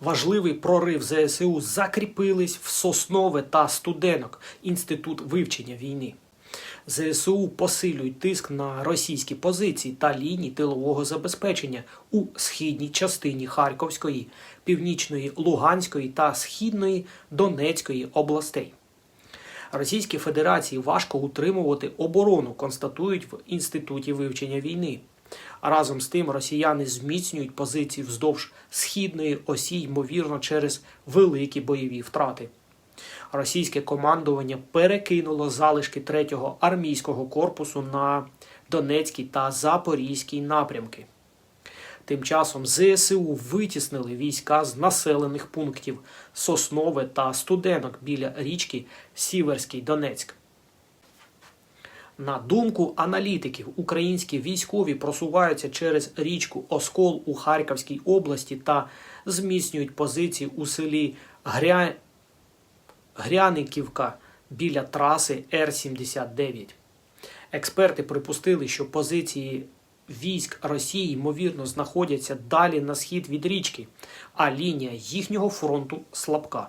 Важливий прорив ЗСУ закріпились в Соснове та Студенок, інститут вивчення війни. ЗСУ посилюють тиск на російські позиції та лінії тилового забезпечення у східній частині Харківської, північної Луганської та східної Донецької областей. Російській Федерації важко утримувати оборону, констатують в інституті вивчення війни. Разом з тим росіяни зміцнюють позиції вздовж східної осі, ймовірно, через великі бойові втрати. Російське командування перекинуло залишки 3-го армійського корпусу на Донецький та Запорізький напрямки. Тим часом ЗСУ витіснили війська з населених пунктів Соснове та Студенок біля річки Сіверський Донецьк. На думку аналітиків, українські військові просуваються через річку Оскол у Харківській області та зміцнюють позиції у селі Гря... Гряниківка біля траси Р-79. Експерти припустили, що позиції військ Росії ймовірно знаходяться далі на схід від річки, а лінія їхнього фронту слабка.